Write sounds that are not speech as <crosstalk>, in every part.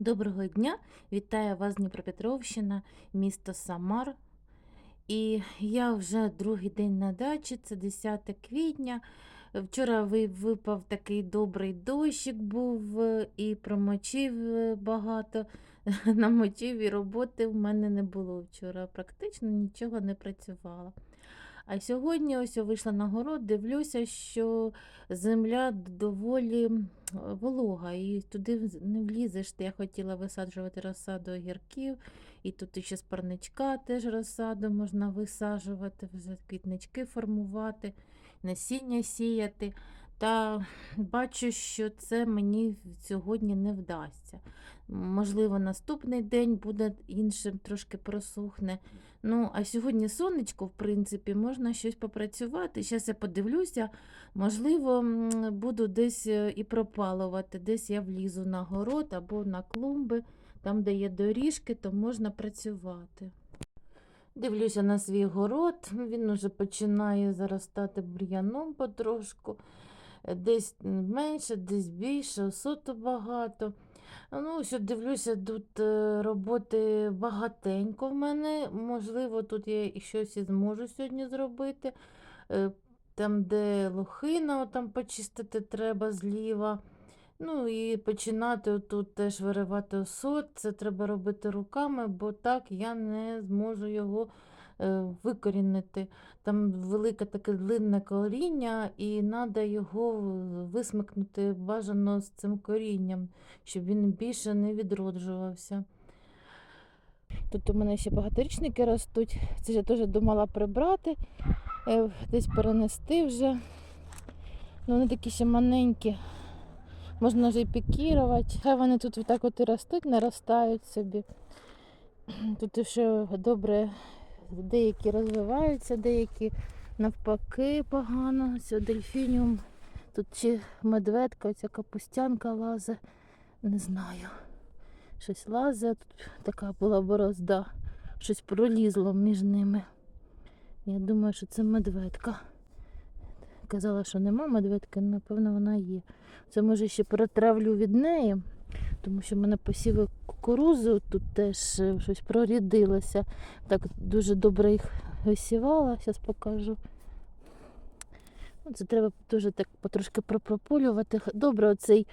Доброго дня! Вітаю вас Дніпропетровщина, місто Самар. І я вже другий день на дачі, це 10 квітня. Вчора випав такий добрий дощик був е, і промочив е, багато, <laughs> намочив і роботи в мене не було вчора. Практично нічого не працювала. А сьогодні ось вийшла на город, дивлюся, що земля доволі волога, і туди не влізеш. Я хотіла висаджувати розсаду огірків, і тут ще з парничка теж розсаду можна висаджувати, квітнички формувати, насіння сіяти. Та бачу, що це мені сьогодні не вдасться. Можливо, наступний день буде іншим, трошки просухне. Ну, а сьогодні сонечко, в принципі, можна щось попрацювати. Зараз я подивлюся, можливо, буду десь е, і пропалувати, десь я влізу на город або на клумби, там, де є доріжки, то можна працювати. Дивлюся на свій город, він уже починає заростати бур'яном потрошку. Десь менше, десь більше, осоту багато. Ну, що дивлюся, тут е, роботи багатенько в мене. Можливо, тут я і щось і зможу сьогодні зробити. Е, Там, де лохина, там почистити треба зліва. Ну і починати тут теж виривати осот. Це треба робити руками, бо так я не зможу його викорінити. Там велике таке длинне коріння, і треба його висмикнути бажано з цим корінням, щоб він більше не відроджувався. Тут у мене ще багаторічники ростуть. Це я теж думала прибрати, е, десь перенести вже. Ну, вони такі ще маленькі. Можна вже і пікірувати. Хай вони тут так от і ростуть, наростають собі. Тут ще добре деякі розвиваються, деякі навпаки погано. Ось дельфініум. Тут чи медведка, оця капустянка лазе. Не знаю. Щось лазе, тут така була борозда. Щось пролізло між ними. Я думаю, що це медведка. Казала, що нема медведки, напевно вона є. Це може ще перетравлю від неї, тому що в мене посіви кукурузу тут теж е, щось прорідилося. Так дуже добре їх висівала, зараз покажу. Це треба дуже так потрошки прополювати. Добре, оцей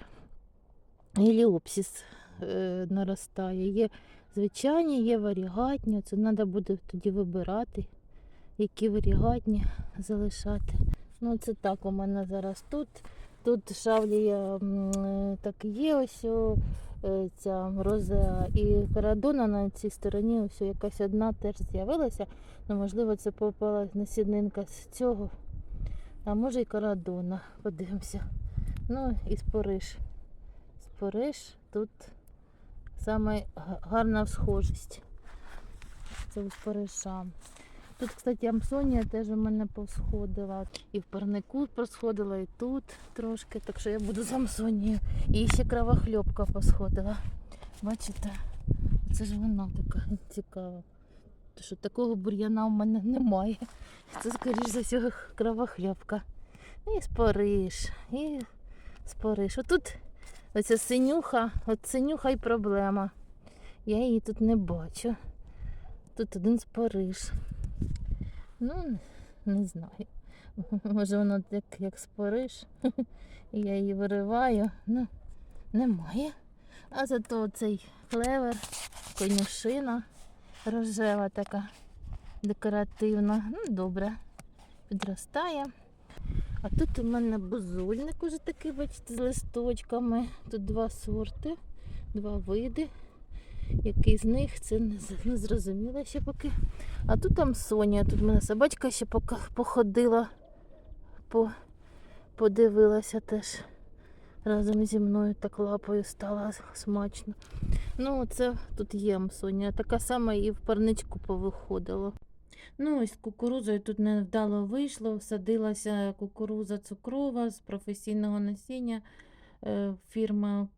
геліопсис е, наростає. Є звичайні, є варігатні. Це треба буде тоді вибирати, які варігатні залишати. Ну, це так у мене зараз тут. Тут шавлія м, е, так є ось е, ця розеа і карадона на цій стороні ось якась одна теж з'явилася. Ну, можливо, це попала насіднинка з цього. А може і карадона. Подивимося. Ну і спориш. Спориш тут саме гарна схожість. Це у спориша. Тут, кстати, амсонія теж у мене повсходила. І в парнику просходила, і тут трошки. Так що я буду з амсонією. І ще кровохльопка посходила. Бачите? Це ж вона така цікава. То що такого бур'яна у мене немає. Це, скоріш за всього, кровохльопка. І спориш, і спориш. Отут оця синюха, от синюха і проблема. Я її тут не бачу. Тут один спориш. Ну, не знаю. <laughs> Може воно як, як спориш. І <laughs> я її вириваю. Ну, немає. А зато цей клевер, конюшина рожева така декоративна. Ну, добре, підростає. А тут у мене бузульник уже такий, бачите, з листочками. Тут два сорти, два види. Який з них це не, зрозуміло ще поки. А тут там Соня, тут в мене собачка ще поки походила, по, подивилася теж разом зі мною так лапою стала смачно. Ну, це тут є Соня. Така сама і в парничку повиходила. Ну, ось з кукурудзою тут невдало вийшло. Всадилася кукурудза цукрова з професійного насіння. Е, Фірма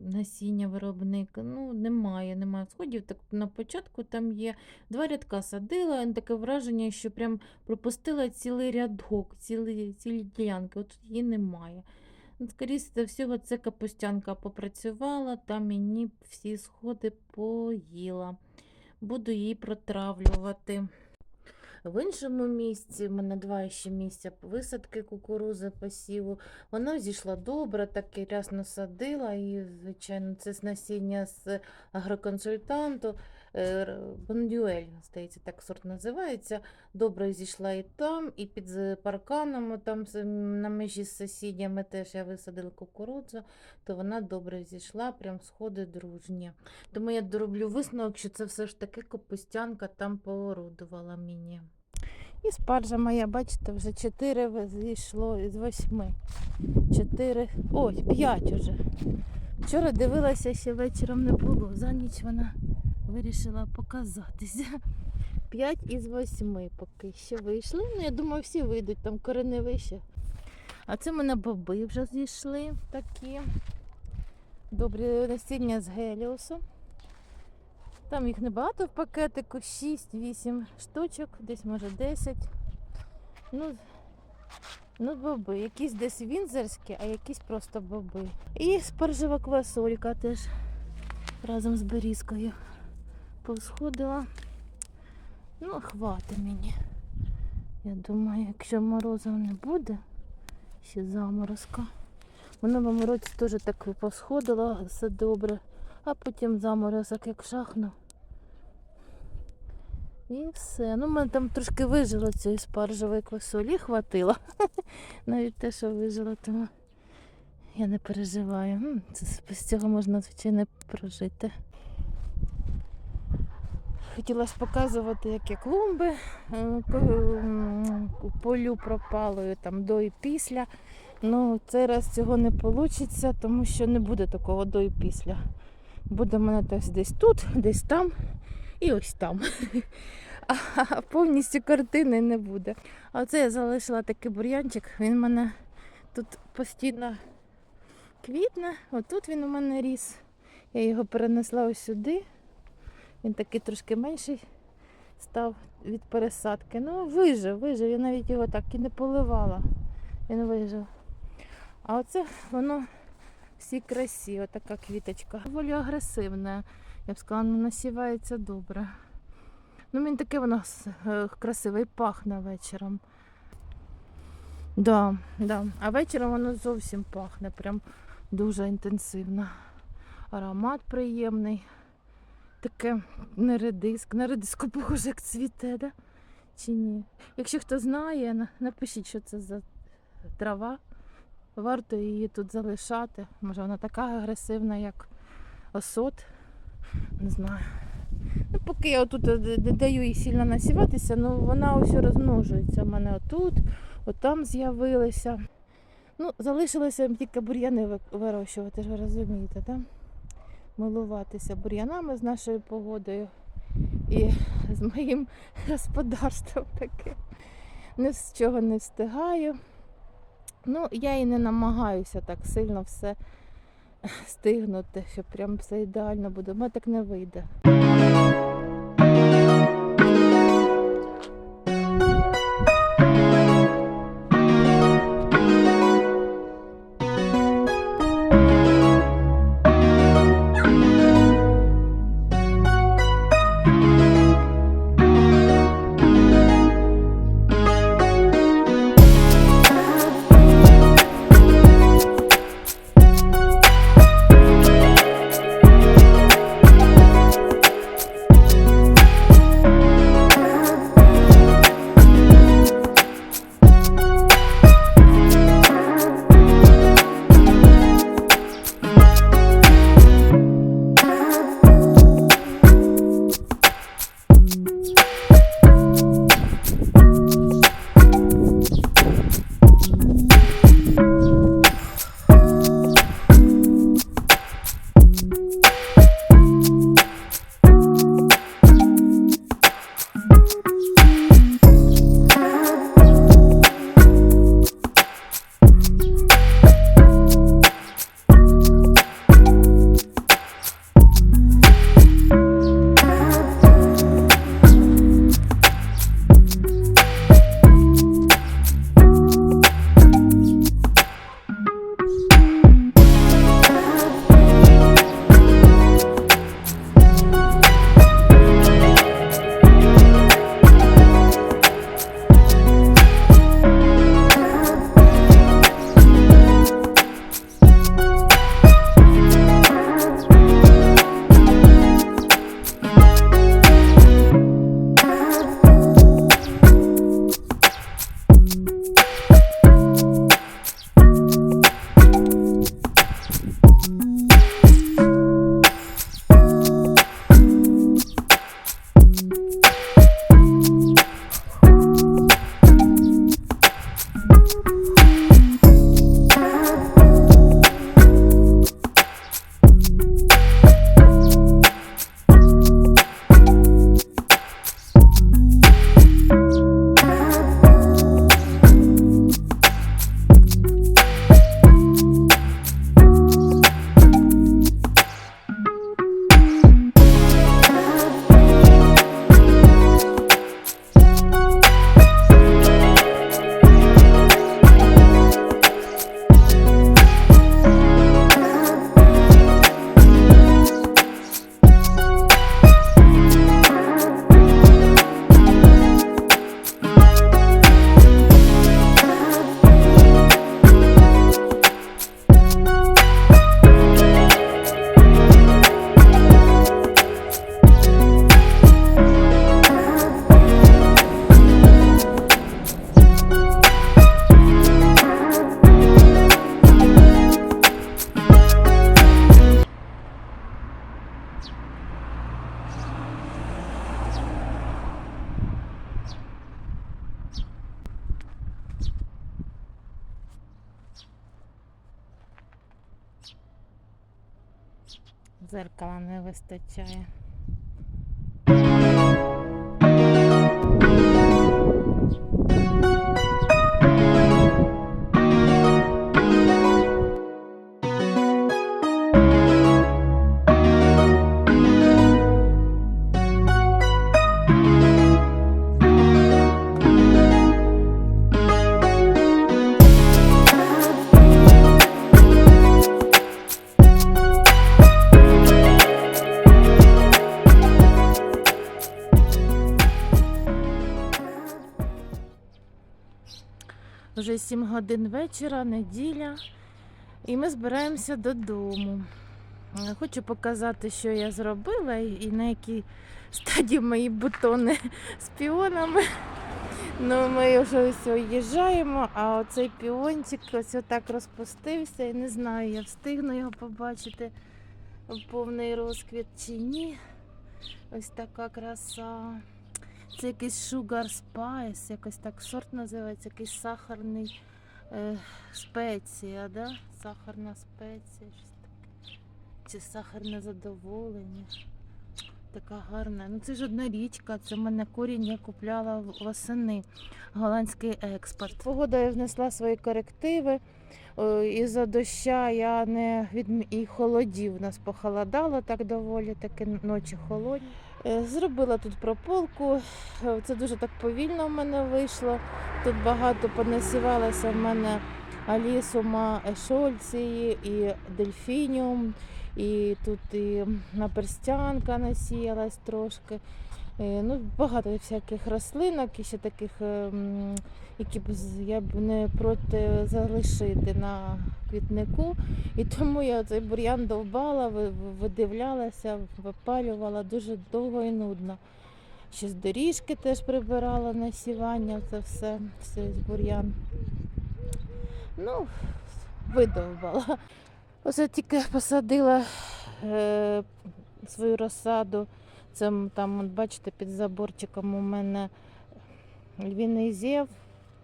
насіння виробник. Ну, немає, немає сходів. Так на початку там є два рядка садила, таке враження, що прям пропустила цілий рядок, цілі, цілі ділянки. От її немає. Ну, Скоріше за всього, це капустянка попрацювала та мені всі сходи поїла. Буду її протравлювати. В іншому місці, в мене два ще місця висадки кукурузи посіву. Вона зійшла добре, так і рясно садила. І, звичайно, це насіння з агроконсультанту. е, Бондюель, здається, так сорт називається. Добре зійшла і там, і під парканом, там на межі з сусідями теж я висадила кукурудзу, то вона добре зійшла, прям сходи дружні. Тому я дороблю висновок, що це все ж таки капустянка там поорудувала мені. І спаржа моя, бачите, вже 4 зійшло із 8. 4, ой, 5 уже. Вчора дивилася, ще вечором не було. За ніч вона вирішила показатися. <laughs> 5 із 8 поки що вийшли. Ну, я думаю, всі вийдуть, там корени вище. А це в мене боби вже зійшли такі. Добрі насіння з геліусу. Там їх небагато в пакетику, 6-8 штучок, десь може 10. Ну, ну, боби. Якісь десь вінзерські, а якісь просто боби. І спаржева квасолька теж разом з берізкою повсходила. Ну, хватить мені. Я думаю, якщо морозу не буде, ще заморозка. В минулому році теж так посходило, все добре, а потім заморозок як шахнув. І все. Ну, мене там трошки вижило цієї спаржевої квасолі, хватило. <laughs> Навіть те, що вижило, тому я не переживаю. Це, без цього можна, звичайно, прожити. Хотіла показувати, як я клумби е, полю пропалою там до і після. Ну, цей раз цього не вийде, тому що не буде такого до і після. Буде в мене десь тут, десь там і ось там. <laughs> А повністю картини не буде. А оце я залишила такий бур'янчик. Він в мене тут постійно квітне. Отут він у мене ріс. Я його перенесла ось сюди. Він такий трошки менший став від пересадки. Ну, вижив, вижив. Я навіть його так і не поливала. Він вижив. А оце воно всі красі, отака квіточка. Доволі агресивна. Я б сказала, ну, насівається добре. Ну, він таке воно е, красиве пахне вечором. Да, да. А вечором воно зовсім пахне, прям дуже інтенсивно. Аромат приємний. Таке не редиск. На редиску похоже, як цвіте, да? Чи ні? Якщо хто знає, напишіть, що це за трава. Варто її тут залишати. Може вона така агресивна, як осот. Не знаю. Ну, поки я тут не даю їй сильно насіватися, ну вона ось розмножується. У мене отут, отам з'явилися. Ну, залишилося тільки бур'яни вирощувати, ж ви розумієте, так? Милуватися бур'янами з нашою погодою і з моїм <laughs> господарством таке. Ні з чого не встигаю. Ну, я і не намагаюся так сильно все <laughs> стигнути, щоб прям все ідеально буде. У мене так не вийде. Зеркала не вистачає. Вже 7 годин вечора, неділя, і ми збираємося додому. Е, Хочу показати, що я зробила і на якій стадії мої бутони з піонами. Ну, ми вже ось уїжджаємо, а оцей піончик ось отак розпустився. І не знаю, я встигну його побачити в повний розквіт чи ні. Ось така краса. Це якийсь Sugar Spice, якось так сорт називається, якийсь сахарний е, спеція, да? Сахарна спеція, щось таке. Чи сахарне задоволення. Така гарна. Ну це ж одна річка, це в мене корінь я купляла восени. Голландський експорт. Погода я внесла свої корективи. Е, Із-за доща я не від і холодів. Нас похолодало так доволі, таки ночі холодні. Е, Зробила тут прополку. Е, Це дуже так повільно в мене вийшло. Тут багато понасівалося в мене алісума ешольції і дельфініум. І тут і наперстянка насіялась трошки. Е, Ну, багато всяких рослинок і ще таких, е, які б я б не проти залишити на квітнику. І тому я цей бур'ян довбала, ви- ви- видивлялася, випалювала дуже довго і нудно. Ще з доріжки теж прибирала насівання, це все, все з бур'ян. Ну, видовбала. Оце тільки посадила е, свою розсаду. Це там, от бачите, під заборчиком у мене львіний зєв,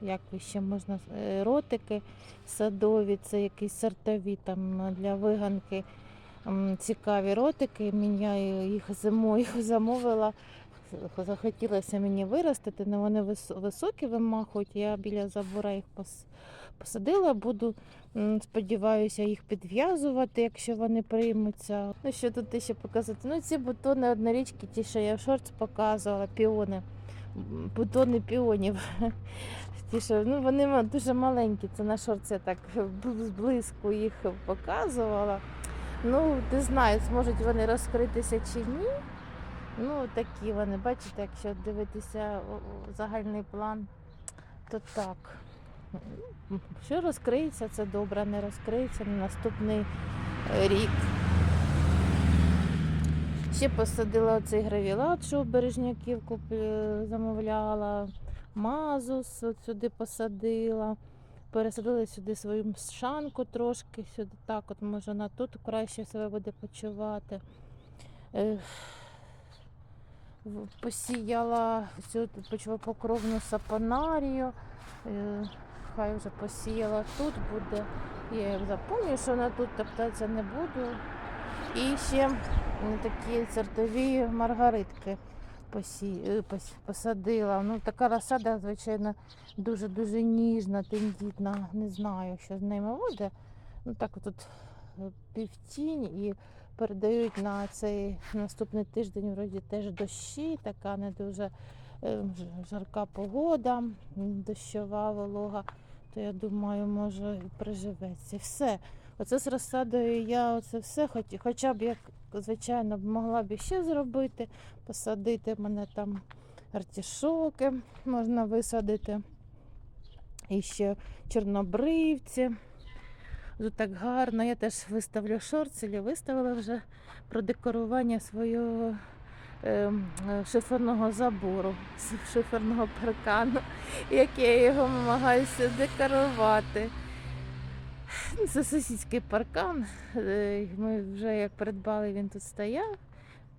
як ще можна, е, ротики садові, це якісь сортові там для виганки. Цікаві ротики. Міняю їх зимою <laughs> замовила. Захотілося мені виростити, але вони високі вимахують. Я біля забора їх посадила, буду Сподіваюся їх підв'язувати, якщо вони приймуться. Ну що тут ще показати? Ну ці бутони однорічки, ті, що я в шорт показувала, піони. Бутони піонів. <laughs> Ті, що, ну, вони дуже маленькі, це на шорт я так зблизьку їх показувала. Ну, не знаю, зможуть вони розкритися чи ні. Ну, такі вони, бачите, якщо дивитися загальний план, то так. Що розкриється, це добре, не розкриється на наступний е, рік. Ще посадила оцей гравілат, що у бережняків замовляла. Мазус от сюди посадила. Пересадила сюди свою мшанку трошки, сюди так, от може вона тут краще себе буде почувати. Е, Посіяла всю почвопокровну сапонарію. Е, Хай вже посіяла тут буде. Я запомню, що вона тут топтатися не буду. І ще такі сортові маргаритки е, посадила. Ну, така розсада, звичайно, дуже-дуже ніжна, тендітна. Не знаю, що з ними буде. Ну так тут півтінь і передають на цей наступний тиждень вроді теж дощі, така не дуже е, жарка погода, дощова волога, то я думаю, може і приживеться. Все. Оце з розсадою я оце все хоч, хоча б як, звичайно, могла б ще зробити, посадити мене там артішоки можна висадити. І ще чорнобривці. Тут так гарно. Я теж виставлю шорцелі, виставила вже про декорування свого ем, е, шиферного забору, шиферного паркану, <laughs> як я його намагаюся декорувати. Ну, Це сусідський паркан. е, Ми вже як придбали, він тут стояв.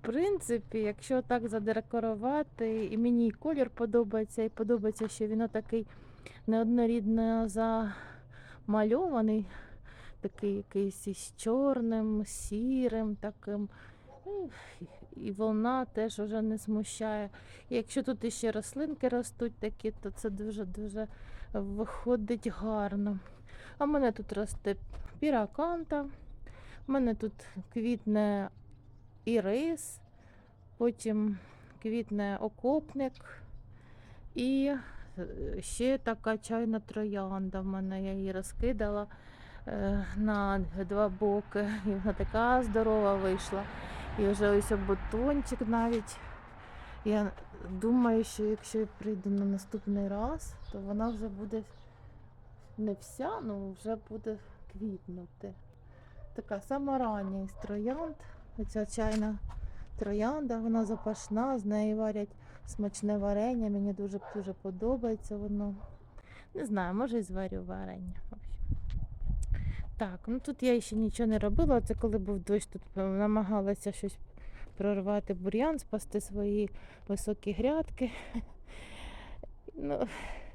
В принципі, якщо так задекорувати, і мені і колір подобається, і подобається, що він такий неоднорідно замальований, такий якийсь із чорним, сірим таким. Ну, І волна теж вже не смущає. І якщо тут іще рослинки ростуть такі, то це дуже-дуже виходить гарно. А в мене тут росте піраканта, в мене тут квітне ірис, потім квітне окопник і е, ще така чайна троянда в мене. Я її розкидала на два боки. І вона така здорова вийшла. І вже ось бутончик навіть. Я думаю, що якщо я прийду на наступний раз, то вона вже буде не вся, ну вже буде квітнути. Така сама рання із троянд. Оця чайна троянда, вона запашна, з неї варять смачне варення. Мені дуже дуже подобається воно. Не знаю, може і зварю варення. Так, ну тут я ще нічого не робила. Це коли був дощ, тут е, намагалася щось прорвати бур'ян, спасти свої високі грядки. <laughs> Ну,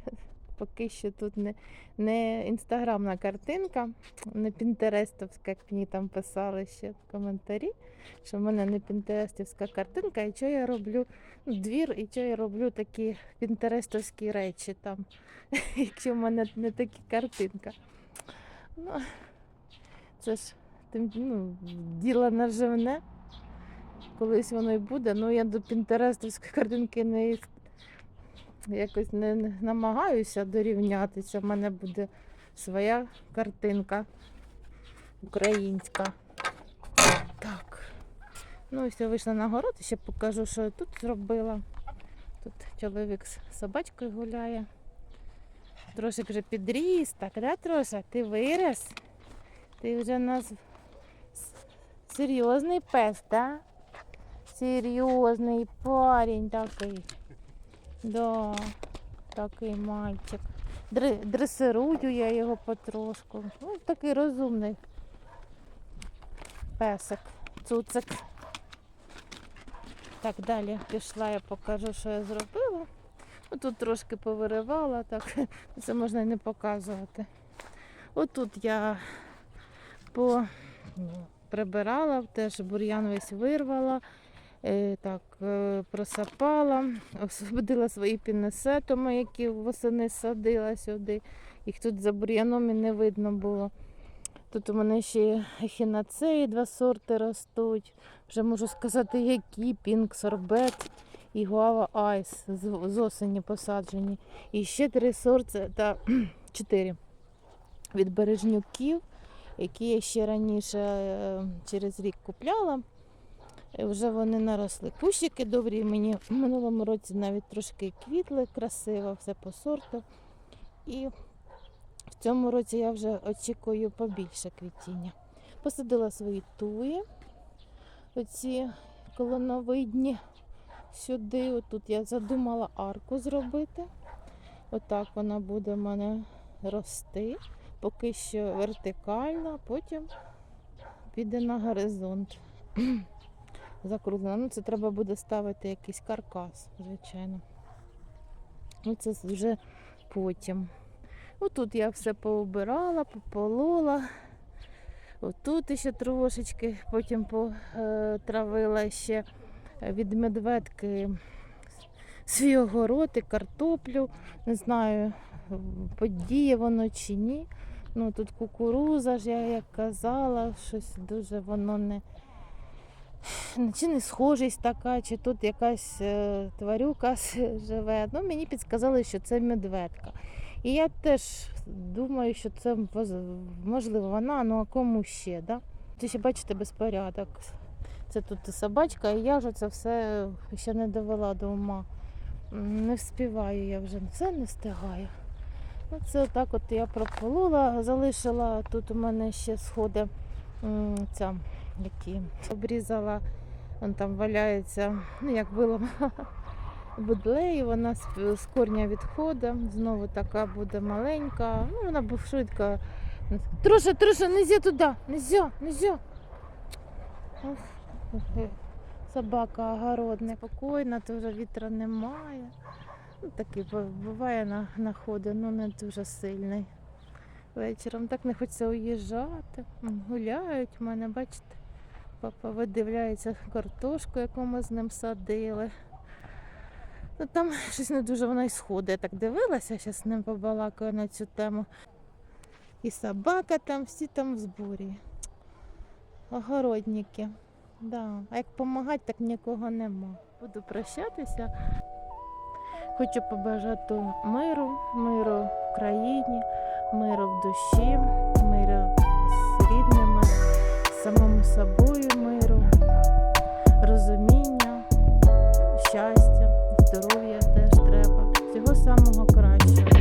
<laughs> поки що тут не, не інстаграмна картинка, не пінтерестовська, як мені там писали ще в коментарі, що в мене не пінтерестівська картинка, і що я роблю ну, двір, і що я роблю такі пінтерестовські речі там, <laughs> якщо в мене не такі картинка. Ну, це ж тим, ну, діло наживне. Колись воно й буде, ну я до пінтерестовської картинки не якось не намагаюся дорівнятися. В мене буде своя картинка українська. Так. Ну, ось я вийшла на город, і ще покажу, що я тут зробила. Тут чоловік з собачкою гуляє. Трошик вже підріс, так, да, Троша? Ти виріс? Ти вже у нас серйозний пес, так? Серйозний парень такий. Да, такий мальчик. Дре- Дресирую я його потрошку. Ну, такий розумний песик, цуцик. Так, далі пішла, я покажу, що я зробила. Ну, тут трошки повиривала, так <laughs> це можна і не показувати. Отут я по, ну, прибирала, теж бур'ян весь вирвала, е, так, е, просапала, <laughs> освободила свої пінесетоми, які восени садила сюди. Їх тут за бур'яном і не видно було. Тут у мене ще ехінацеї два сорти ростуть. Вже можу сказати, які пінк сорбет і гуава айс з осені посаджені. І ще три сорти та <clears throat> чотири від бережнюків, які я ще раніше е, через рік купляла. Вже вони наросли. Кущики добрі мені в минулому році навіть трошки квітли красиво, все по сорту. І в цьому році я вже очікую побільше квітіння. Посадила свої туї, оці колоновидні сюди. Отут я задумала арку зробити. Отак вона буде в мене рости. Поки що вертикально, потім піде на горизонт. <clears throat> Закруглена. Ну, це треба буде ставити якийсь каркас, звичайно. Ну, це вже потім. Отут я все поубирала, пополола. Отут ще трошечки, потім потравила ще від медведки свій огород і картоплю. Не знаю, подіє воно чи ні. Ну тут кукуруза ж, я як казала, щось дуже воно не. Чи не схожість така, чи тут якась е, тварюка живе. Ну, мені підсказали, що це медведка. І я теж думаю, що це можливо вона, ну а кому ще, да? Ти ще бачите безпорядок. Це тут собачка, і я вже це все ще не довела до ума. Не вспіваю я вже, все не встигаю. Ну, це отак от я прополола, залишила. Тут у мене ще сходи ця, які обрізала, вон там валяється, ну як було <laughs> будлеї, вона з, корня відходить, знову така буде маленька. Ну, вона був швидко. Троша, троша, нельзя туди, нельзя, нельзя. Собака огородна, спокійна, теж вітра немає. Ну, такий буває на, на ну не дуже сильний. вечором. Так не хочеться уїжджати. Гуляють в мене, бачите. Папа видивляється картошку, яку ми з ним садили. Ну там щось не дуже вона й сходить. Я так дивилася, зараз з ним побалакаю на цю тему. І собака там, всі там в зборі. Огородники. Да. А як допомагати, так нікого нема. Буду прощатися. Хочу побажати миру, миру в країні, миру в душі, миру з рідними, самому собою миру, розуміння, щастя, здоров'я теж треба. Всього самого кращого.